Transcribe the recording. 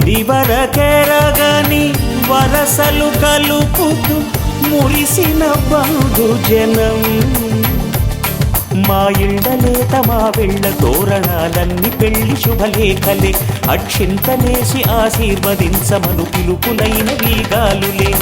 ఇది వరకెరగని వరసలు కలుపుతూ మురిసిన బంధు జనం. మా ఇళ్ళలేత మా వెళ్ళ తోరణాలన్నీ పెళ్ళి శుభలేఖలే. అక్షింతలేసి ఆశీర్వదించమను పిలుపులైన వీగాలులే.